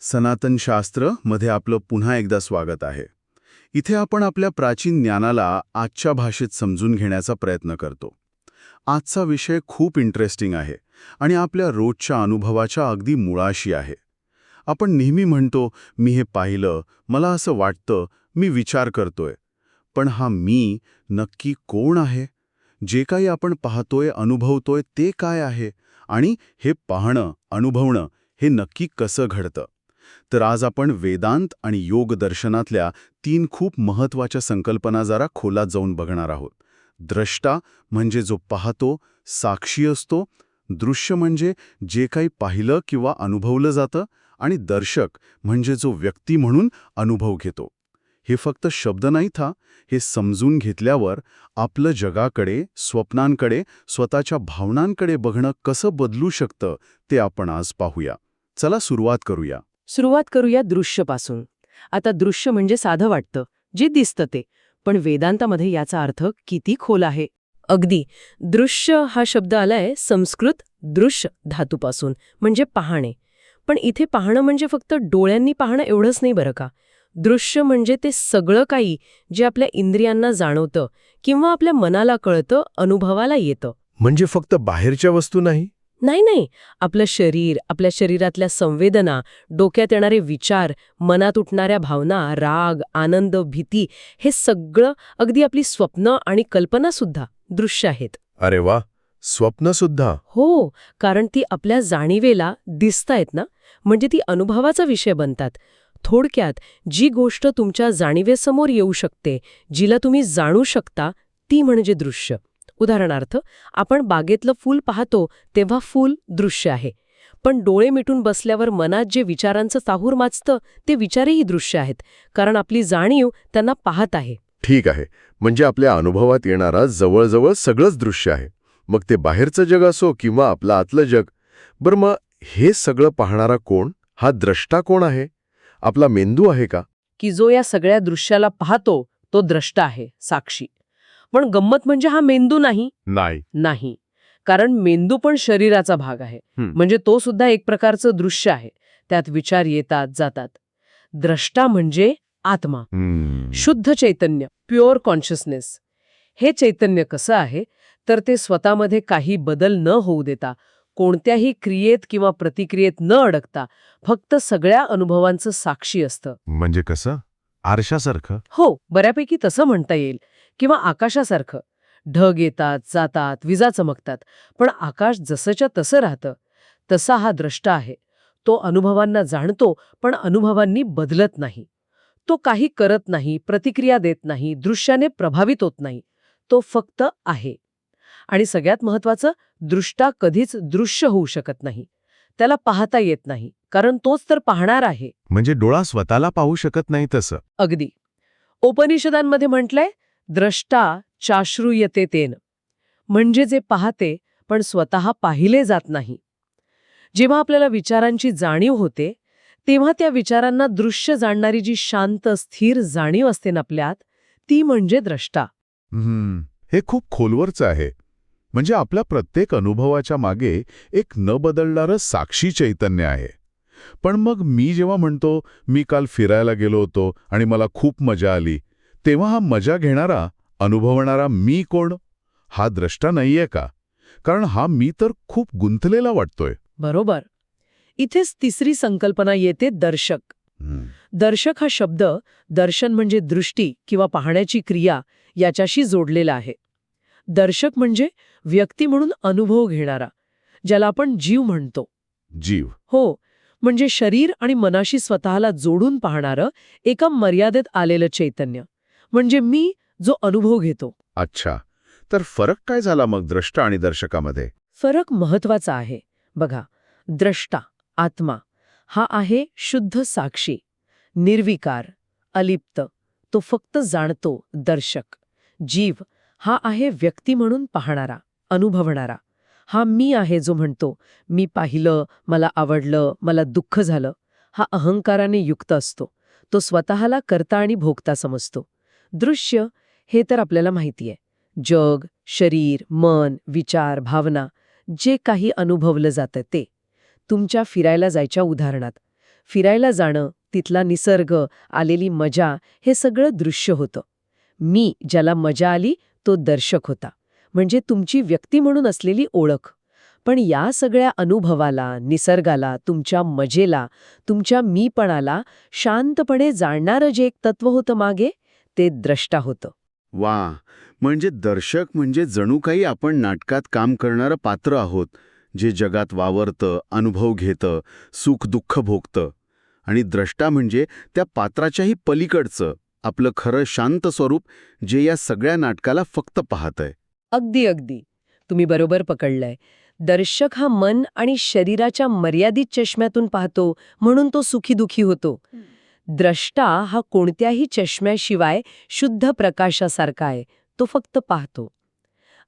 सनातन शास्त्रमध्ये आपलं पुन्हा एकदा स्वागत आहे. इथे आपण आपल्या प्राचीन ज्ञानाला आजच्या भाषेत समजून घेण्याचा प्रयत्न करतो. आजचा विषय खूप इंटरेस्टिंग आहे आणि आपल्या रोजच्या अनुभवाच्या अगदी मुळाशी आहे. आपण नेहमी म्हणतो मी हे पाहिलं मला असं वाटतं मी विचार करतोय. पण हा मी नक्की कोण आहे? जे काही आपण पाहतोय अनुभवतोय ते काय आहे? आणि हे पाहणं अनुभवणं हे नक्की कसं घडतं? तर आज आपण वेदांत आणि योग दर्शनातल्या तीन खूप महत्त्वाच्या संकल्पना जरा खोलात जाऊन बघणार आहोत. द्रष्टा म्हणजे जो पाहतो साक्षी असतो दृश्य म्हणजे जे काही पाहिलं किंवा अनुभवलं जातं आणि दर्शक म्हणजे जो व्यक्ती म्हणून अनुभव घेतो. हे फक्त शब्द नाही था हे समजून घेतल्यावर आपलं जगाकडे स्वप्नांकडे स्वतःच्या भावनांकडे बघणं कसं बदलू शकतं ते आपण आज पाहूया. चला सुरुवात करूया. सुरुवात करूया दृश्यपासून. आता दृश्य म्हणजे साधं वाटतं जे दिसतं ते. पण वेदांतामध्ये याचा अर्थ किती खोल आहे? अगदी. दृश्य हा शब्द आलाय संस्कृत दृश्य धातूपासून म्हणजे पाहणे. पण इथे पाहणं म्हणजे फक्त डोळ्यांनी पाहणं एवढंच नाही बरं का? दृश्य म्हणजे ते सगळं काही जे आपल्या इंद्रियांना जाणवतं किंवा आपल्या मनाला कळतं अनुभवाला येतं. म्हणजे फक्त बाहेरच्या वस्तू नाही? नाही नाही. आपलं शरीर आपल्या शरीरातल्या संवेदना डोक्यात येणारे विचार मनात उठणाऱ्या भावना राग आनंद भीती हे सगळं अगदी आपली स्वप्न आणि कल्पनासुद्धा दृश्य आहेत. अरे वा! स्वप्न सुद्धा. हो कारण ती आपल्या जाणीवेला दिसतायत ना? म्हणजे ती अनुभवाचा विषय बनतात. थोडक्यात जी गोष्ट तुमच्या जाणीवेसमोर येऊ शकते जिला तुम्ही जाणू शकता ती म्हणजे दृश्य. उदाहरणार्थ आपण बागेतलं फूल पाहतो तेव्हा फूल दृश्य आहे. पण डोळे मिटून बसल्यावर मनात जे विचारांचं चाहूर माचतं ते विचारही दृश्य आहेत कारण आपली जाणीव त्यांना पाहत आहे. ठीक आहे. म्हणजे आपल्या अनुभवात येणारा जवळजवळ सगळंच दृश्य आहे. मग ते बाहेरचं जग असो किंवा आपलं आतलं जग बरं मग हे सगळं पाहणारा कोण? हा द्रष्टा कोण आहे? आपला मेंदू आहे का? की जो या सगळ्या दृश्याला पाहतो तो द्रष्टा आहे साक्षी. पण गंमत म्हणजे हा मेंदू नाही. नाही. कारण मेंदू पण शरीराचा भाग आहे. म्हणजे तो सुद्धा एक प्रकारचं दृश्य आहे. त्यात विचार येतात जातात. द्रष्टा म्हणजे आत्मा. शुद्ध चैतन्य प्युअर कॉन्शियसनेस. हे चैतन्य कसं आहे? तर ते स्वतःमध्ये काही बदल न होऊ देता कोणत्याही क्रियेत किंवा प्रतिक्रियेत न अडकता फक्त सगळ्या अनुभवांचं साक्षी असतं. म्हणजे कसं? आरशासारखं? हो बऱ्यापैकी तसं म्हणता येईल. किंवा आकाशासारखं. ढग येतात जातात विजा चमकतात. पण आकाश जसंच्या तसं राहतं. तसा हा द्रष्टा आहे. तो अनुभवांना जाणतो पण अनुभवांनी बदलत नाही. तो काही करत नाही प्रतिक्रिया देत नाही दृश्याने प्रभावित होत नाही. तो फक्त आहे. आणि सगळ्यात महत्वाचं दृष्टा कधीच दृश्य होऊ शकत नाही. त्याला पाहता येत नाही कारण तोच तर पाहणार आहे. म्हणजे डोळा स्वतःला पाहू शकत नाही तसं. अगदी. उपनिषदांमध्ये म्हटलंय द्रष्टा चाश्रूयते तेन म्हणजे जे पाहते पण स्वतः पाहिले जात नाही. जेव्हा आपल्याला विचारांची जाणीव होते तेव्हा त्या विचारांना दृश्य जाणणारी जी शांत स्थिर जाणीव असते ना आपल्यात ती म्हणजे द्रष्टा. हे खूप खोलवरचं आहे. म्हणजे आपल्या प्रत्येक अनुभवाच्या मागे एक न बदलणारं साक्षी चैतन्य आहे. पण मग मी जेव्हा म्हणतो मी काल फिरायला गेलो होतो आणि मला खूप मजा आली तेव्हा हा मजा घेणारा अनुभवणारा मी कोण? हा द्रष्टा नाहीये का? कारण हा मी तर खूप गुंतलेला वाटतोय. बरोबर. इथेच तिसरी संकल्पना येते दर्शक. दर्शक हा शब्द दर्शन म्हणजे दृष्टी किंवा पाहण्याची क्रिया याच्याशी जोडलेला आहे. दर्शक म्हणजे व्यक्ती म्हणून अनुभव घेणारा ज्याला आपण जीव म्हणतो. जीव. हो म्हणजे शरीर आणि मनाशी स्वतःला जोडून पाहणारं एका मर्यादेत आलेलं चैतन्य म्हणजे मी जो अनुभव घेतो. अच्छा तर फरक काय झाला मग द्रष्टा आणि दर्शकामध्ये? फरक महत्त्वाचा आहे. बघा द्रष्टा आत्मा हा आहे शुद्ध साक्षी निर्विकार अलिप्त तो फक्त जाणतो दर्शक जीव हा आहे व्यक्ती म्हणून पाहणारा अनुभवणारा. हा मी आहे जो म्हणतो मी पाहिलं मला आवडलं मला दुःख झालं. हा अहंकाराने युक्त असतो. तो स्वतःला करता आणि भोगता समजतो. दृश्य हे तर आपल्याला माहिती आहे जग शरीर मन विचार भावना जे काही अनुभवलं जातं ते. तुमच्या फिरायला जायच्या उदाहरणात. फिरायला जाणं तिथला निसर्ग आलेली मजा हे सगळं दृश्य होतं. मी ज्याला मजा आली तो दर्शक होता. म्हणजे तुमची व्यक्ती म्हणून असलेली ओळख. पण या सगळ्या अनुभवाला निसर्गाला तुमच्या मजेला तुमच्या मीपणाला शांतपणे जाणणारं जे एक तत्व होतं मागे ते द्रष्टा होतं. वा! म्हणजे दर्शक म्हणजे जणू काही आपण नाटकात काम करणारं पात्र आहोत जे जगात वावरतं अनुभव घेतं सुख दुःख भोगतं. आणि द्रष्टा म्हणजे त्या पात्राच्याही पलीकडचं. आपलं खरं शांत स्वरूप जे या सगळ्या नाटकाला फक्त पाहतंय. अगदी अगदी. तुम्ही बरोबर पकडलंय. दर्शक हा मन आणि शरीराच्या मर्यादित चष्म्यातून पाहतो म्हणून तो सुखीदुखी होतो. द्रष्टा हा कोणत्याही चष्म्याशिवाय शुद्ध प्रकाशासारखा आहे. तो फक्त पाहतो.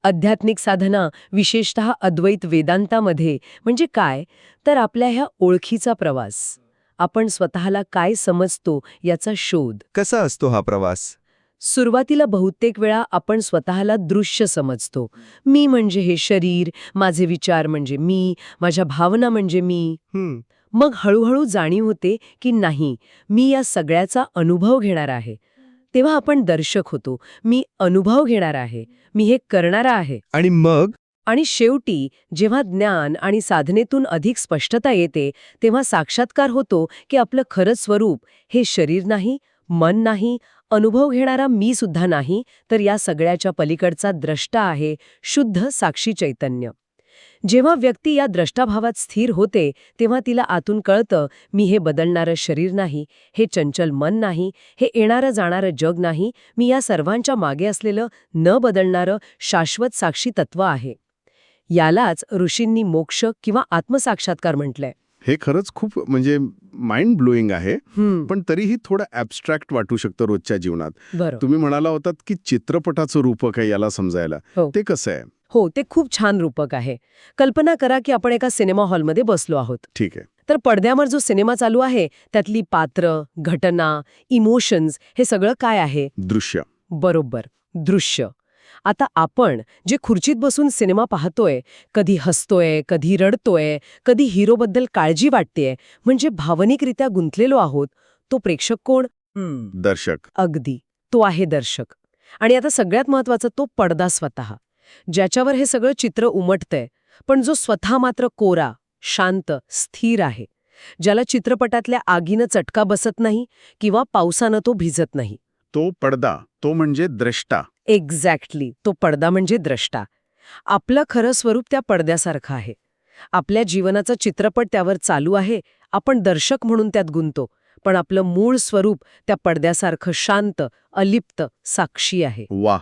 आध्यात्मिक साधना विशेषत अद्वैत वेदांतामध्ये म्हणजे काय? तर आपल्या ह्या ओळखीचा प्रवास. आपण स्वतःला काय समजतो याचा शोध. कसा असतो हा प्रवास? सुरुवातीला बहुतेक वेळा आपण स्वतःला दृश्य समजतो. मी म्हणजे हे शरीर माझे विचार म्हणजे मी माझ्या भावना म्हणजे मी. मग हळूहळू जाणीव होते की नाही मी या सगळ्याचा अनुभव घेणार आहे. तेव्हा आपण दर्शक होतो. मी अनुभव घेणार आहे. मी हे करणारा आहे. आणि मग? आणि शेवटी जेव्हा ज्ञान आणि साधनेतून अधिक स्पष्टता येते तेव्हा साक्षात्कार होतो की आपलं खरं स्वरूप हे शरीर नाही मन नाही अनुभव घेणारा मी सुद्धा नाही तर या सगळ्याच्या पलीकडचा द्रष्टा आहे शुद्ध साक्षी चैतन्य. जेव्हा व्यक्ती या द्रष्टाभावात स्थिर होते तेव्हा तिला आतून कळतं मी हे बदलणारं शरीर नाही हे चंचल मन नाही हे येणारं जाणारं जग नाही मी या सर्वांच्या मागे असलेलं न बदलणारं शाश्वत साक्षी तत्व आहे. यालाच ऋषींनी मोक्ष किंवा आत्मसाक्षात्कार म्हटलंय. हे खरंच खूप म्हणजे माइंड ब्लोईंग आहे पण तरीही थोडं ॲबस्ट्रॅक्ट वाटू शकतं रोजच्या जीवनात. तुम्ही म्हणाला होतात की चित्रपटाचं रूपक आहे याला समजायला. हो. ते कसं आहे? हो ते खूप छान रूपक आहे. कल्पना करा की आपण एका सिनेमा हॉलमध्ये बसलो आहोत. ठीक आहे. तर पडद्यावर जो सिनेमा चालू आहे त्यातली पात्र घटना इमोशन्स हे सगळं काय आहे? दृश्य. बरोबर. दृश्य. आता आपण जे खुर्चीत बसून सिनेमा पाहतोय कधी हसतोय कधी रडतोय कधी हिरोबद्दल काळजी वाटतेय म्हणजे भावनिकरित्या गुंतलेलो आहोत तो प्रेक्षक कोण? दर्शक. अगदी. तो आहे दर्शक. आणि आता सगळ्यात महत्त्वाचा तो पडदा स्वतः. ज्याच्यावर हे सगळं चित्र उमटतंय पण जो स्वतः मात्र कोरा शांत स्थिर आहे. ज्याला चित्रपटातल्या आगीनं चटका बसत नाही किंवा पावसानं तो भिजत नाही. तो पडदा तो म्हणजे द्रष्टा. एक्झॅक्टली तो पडदा म्हणजे द्रष्टा. आपलं खरं स्वरूप त्या पडद्यासारखं आहे. आपल्या जीवनाचा चित्रपट त्यावर चालू आहे. आपण दर्शक म्हणून त्यात गुंतो. पण आपलं मूळ स्वरूप त्या पडद्यासारखं शांत अलिप्त साक्षी आहे. वा.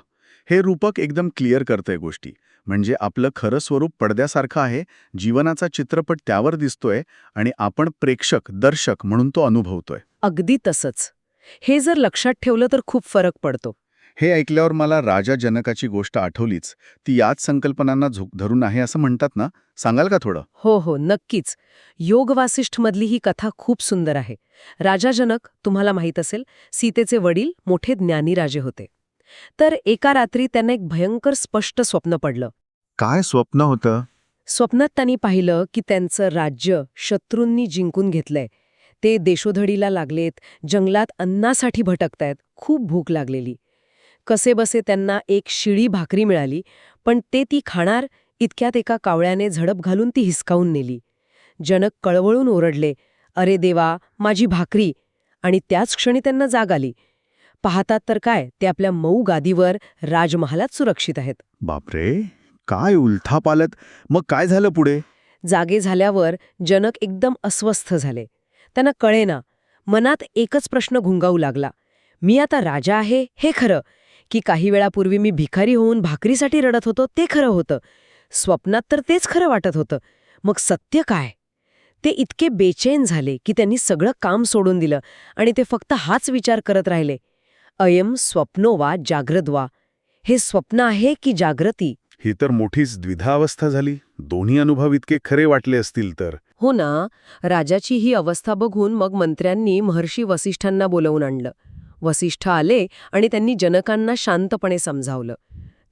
हे रूपक एकदम क्लिअर करतंय गोष्टी. म्हणजे आपलं खरं स्वरूप पडद्यासारखं आहे जीवनाचा चित्रपट त्यावर दिसतोय आणि आपण प्रेक्षक दर्शक म्हणून तो अनुभवतोय. अगदी तसंच. हे जर लक्षात ठेवलं तर खूप फरक पडतो. हे ऐकल्यावर मला राजा जनकाची गोष्ट आठवलीच. ती याच संकल्पनांना झोक धरून आहे असं म्हणतात ना? सांगाल का थोडं? हो हो नक्कीच. योग वासिष्ठमधली ही कथा खूप सुंदर आहे. राजा जनक तुम्हाला माहीत असेल सीतेचे वडील मोठे ज्ञानी राजे होते. तर एका रात्री त्यांना एक भयंकर स्पष्ट स्वप्न पडलं. काय स्वप्न होतं? स्वप्नात त्यांनी पाहिलं की त्यांचं राज्य शत्रूंनी जिंकून घेतलंय. ते देशोधडीला लागलेत जंगलात अन्नासाठी भटकतायत खूप भूक लागलेली. कसेबसे त्यांना एक शिळी भाकरी मिळाली पण ते ती खाणार इतक्यात एका कावळ्याने झडप घालून ती हिसकावून नेली. जनक कळवळून ओरडले अरे देवा माझी भाकरी. आणि त्याच क्षणी त्यांना जाग आली. पाहतात तर काय ते आपल्या मऊ गादीवर राजमहालात सुरक्षित आहेत. बापरे काय उलथा पालत मग काय झालं पुढे? जागे झाल्यावर जनक एकदम अस्वस्थ झाले. त्यांना कळेना मनात एकच प्रश्न घुंगावू लागला. मी आता राजा आहे हे खरं. की काही वेळापूर्वी मी भिकारी होऊन भाकरीसाठी रडत होतो ते खरं होतं. स्वप्नात तर तेच खरं वाटत होतं. मग सत्य काय? ते इतके बेचैन झाले की त्यांनी सगळं काम सोडून दिलं आणि ते फक्त हाच विचार करत राहिले. अयम स्वप्नो वा जाग्रत वा हे स्वप्न आहे की जागृती ही तर मोठीच द्विधावस्था झाली. दोन्ही अनुभव इतके खरे वाटले असतील तर. हो ना. राजाची ही अवस्था बघून मग मंत्र्यांनी महर्षी वसिष्ठांना बोलवून आणलं. वसिष्ठ आले आणि त्यांनी जनकांना शांतपणे समजावलं.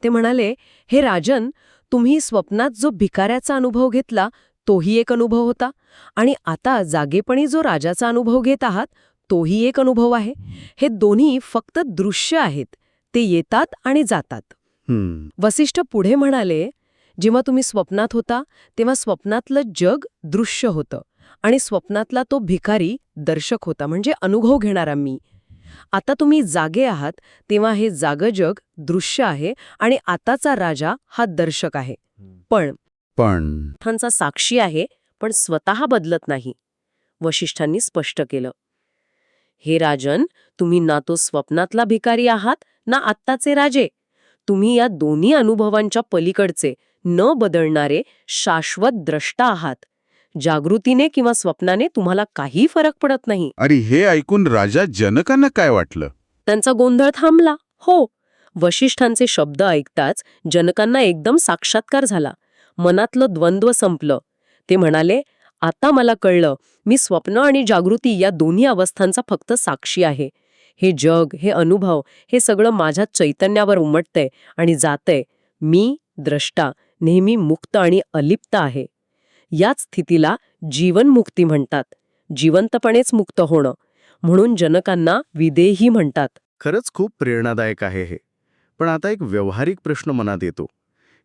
ते म्हणाले हे राजन तुम्ही स्वप्नात जो भिकाऱ्याचा अनुभव घेतला तोही एक अनुभव होता. आणि आता जागेपणी जो राजाचा अनुभव घेत आहात तोही एक अनुभव आहे. हे दोन्ही फक्त दृश्य आहेत. ते येतात आणि जातात. हम्म. वसिष्ठ पुढे म्हणाले जेव्हा तुम्ही स्वप्नात होता तेव्हा स्वप्नातलं जग दृश्य होतं. आणि स्वप्नातला तो भिकारी दर्शक होता म्हणजे अनुभव घेणारा मी. आता तुम्ही जागे आहात तेव्हा हे जागं जग दृश्य आहे आणि आताचा राजा हा दर्शक आहे. पण पण वसिष्ठांचा साक्षी आहे पण स्वतः बदलत नाही वशिष्ठांनी स्पष्ट केलं. हे राजन तुम्ही ना तो स्वप्नातला भिकारी आहात ना आत्ताचे राजे. तुम्ही या दोन्ही अनुभवांच्या पलीकडचे न बदलणारे शाश्वत द्रष्टा आहात. जागृतीने किंवा स्वप्नाने तुम्हाला काही फरक पडत नाही. अरे हे ऐकून राजा जनकांना काय वाटलं? त्यांचा गोंधळ थांबला. हो वशिष्ठांचे शब्द ऐकताच जनकांना एकदम साक्षात्कार झाला. मनातलं द्वंद्व संपलं. ते म्हणाले आता मला कळलं मी स्वप्न आणि जागृती या दोन्ही अवस्थांचा फक्त साक्षी आहे. हे जग हे अनुभव हे सगळं माझ्या चैतन्यावर उमटतंय आणि जातंय. मी द्रष्टा नेहमी मुक्त आणि अलिप्त आहे. याच स्थितीला जीवनमुक्ती म्हणतात. जिवंतपणेच मुक्त होणं. म्हणून जनकांना विदेही म्हणतात. खरंच खूप प्रेरणादायक आहे हे. पण आता एक व्यावहारिक प्रश्न मनात येतो.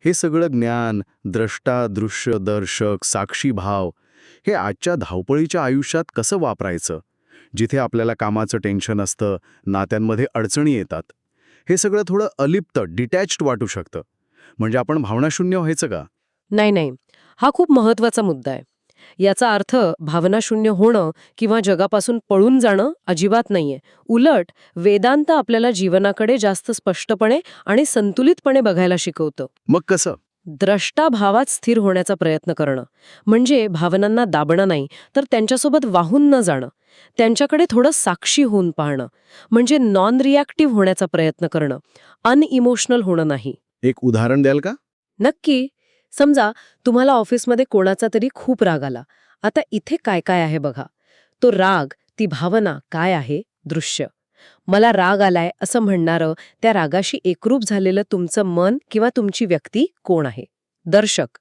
हे सगळं ज्ञान द्रष्टा दृश्य दर्शक साक्षी भाव हे आजच्या धावपळीच्या आयुष्यात कसं वापरायचं? जिथे आपल्याला कामाचं टेन्शन असतं नात्यांमध्ये अडचणी येतात. हे सगळं थोडं अलिप्त डिटॅच्ड वाटू शकतं. म्हणजे आपण भावनाशून्य व्हायचं का? नाही नाही. हा खूप महत्त्वाचा मुद्दा आहे. याचा अर्थ भावनाशून्य होणं किंवा जगापासून पळून जाणं अजिबात नाहीये. उलट वेदांत आपल्याला जीवनाकडे जास्त स्पष्टपणे आणि संतुलितपणे बघायला शिकवतं. मग कसं? द्रष्टा भावात स्थिर होण्याचा प्रयत्न करणं. म्हणजे भावनांना दाबणं नाही तर त्यांच्यासोबत वाहून न जाणं. त्यांच्याकडे थोडं साक्षी होऊन पाहणं. म्हणजे नॉन रिॲक्टिव्ह होण्याचा प्रयत्न करणं. अनइमोशनल होणं नाही. एक उदाहरण द्याल का? नक्की. समजा तुम्हाला ऑफिसमध्ये कोणाचा तरी खूप राग आला. आता इथे काय काय आहे बघा. तो राग ती भावना काय आहे? दृश्य. मला राग आलाय असं म्हणणारं त्या रागाशी एकरूप झालेलं तुमचं मन किंवा तुमची व्यक्ती कोण आहे? दर्शक.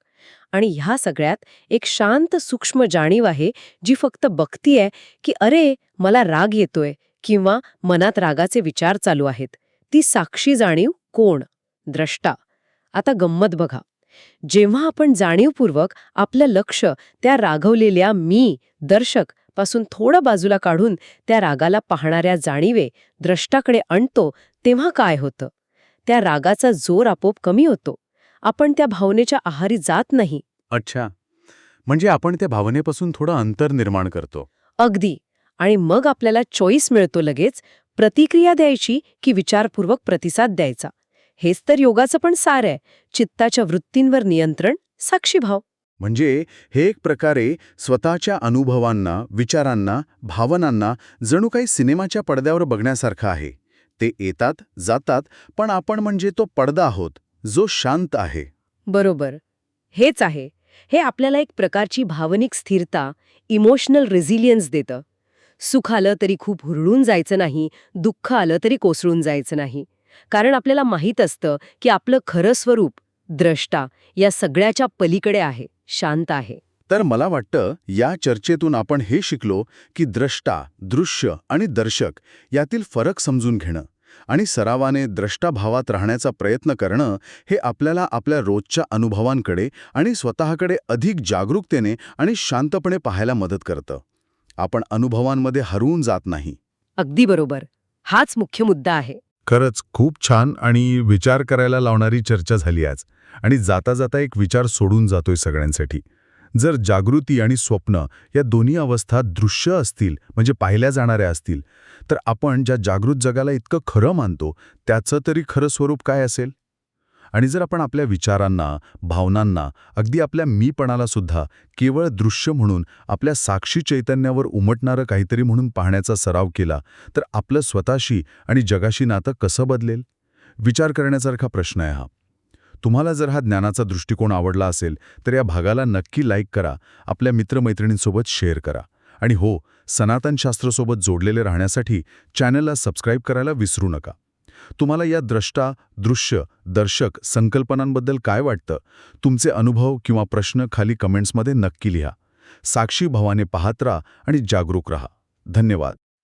आणि ह्या सगळ्यात एक शांत सूक्ष्म जाणीव आहे जी फक्त बघतीये की अरे मला राग येतोय किंवा मनात रागाचे विचार चालू आहेत. ती साक्षी जाणीव कोण? द्रष्टा. आता गंमत बघा. जेव्हा आपण जाणीवपूर्वक आपलं लक्ष त्या रागवलेल्या मी दर्शकपासून थोडं बाजूला काढून त्या रागाला पाहणाऱ्या जाणीवे द्रष्टाकडे आणतो तेव्हा काय होतं? त्या रागाचा जोर आपोआप कमी होतो. आपण त्या भावनेच्या आहारी जात नाही. अच्छा. म्हणजे आपण त्या भावनेपासून थोडं अंतर निर्माण करतो. अगदी. आणि मग आपल्याला चॉईस मिळतो लगेच प्रतिक्रिया द्यायची की विचारपूर्वक प्रतिसाद द्यायचा. हेच तर योगाचं पण सार आहे. चित्ताच्या वृत्तींवर नियंत्रण साक्षीभाव. म्हणजे हे एक प्रकारे स्वतःच्या अनुभवांना विचारांना भावनांना जणू काही सिनेमाच्या पडद्यावर बघण्यासारखं आहे. ते येतात जातात पण आपण म्हणजे तो पडदा आहोत जो शांत आहे. बरोबर. हेच आहे. हे आपल्याला एक प्रकारची भावनिक स्थिरता इमोशनल रेझिलियन्स देतं. सुख आलं तरी खूप हुरळून जायचं नाही दुःख आलं तरी कोसळून जायचं नाही. कारण आपल्याला माहीत असतं की आपलं खरं स्वरूप द्रष्टा या सगळ्याच्या पलीकडे आहे शांत आहे. तर मला वाटतं या चर्चेतून आपण हे शिकलो की द्रष्टा दृश्य आणि दर्शक यातील फरक समजून घेणं आणि सरावाने द्रष्टा भावात राहण्याचा प्रयत्न करणं हे आपल्याला आपल्या रोजच्या अनुभवांकडे आणि स्वतःकडे अधिक जागरूकतेने आणि शांतपणे पाहायला मदत करतं. आपण अनुभवांमध्ये हरवून जात नाही. अगदी बरोबर. हाच मुख्य मुद्दा आहे. खरंच खूप छान आणि विचार करायला लावणारी चर्चा झाली आज. आणि जाता जाता एक विचार सोडून जातोय सगळ्यांसाठी. जर जागृती आणि स्वप्न या दोन्ही अवस्था दृश्य असतील म्हणजे पाहिल्या जाणाऱ्या असतील तर आपण ज्या जागृत जगाला इतकं खरं मानतो त्याचं तरी खरं स्वरूप काय असेल? आणि जर आपण आपल्या विचारांना भावनांना अगदी आपल्या मीपणाला सुद्धा केवळ दृश्य म्हणून आपल्या साक्षी चैतन्यावर उमटणारं काहीतरी म्हणून पाहण्याचा सराव केला तर आपलं स्वतःशी आणि जगाशी नातं कसं बदलेल? विचार करण्यासारखा प्रश्न आहे हा. तुम्हाला जर हा ज्ञानाचा दृष्टिकोन आवडला असेल तर या भागाला नक्की लाईक करा आपल्या मित्रमैत्रिणींसोबत शेअर करा. आणि हो सनातन शास्त्रसोबत जोडलेले राहण्यासाठी चॅनलला सबस्क्राईब करायला विसरू नका. तुम्हाला या द्रष्टा दृश्य दर्शक संकल्पनांबद्दल काय वाटतं? तुमचे अनुभव किंवा प्रश्न खाली कमेंट्समध्ये नक्की लिहा. साक्षी भवाने पाहत राहा आणि जागरूक रहा. धन्यवाद.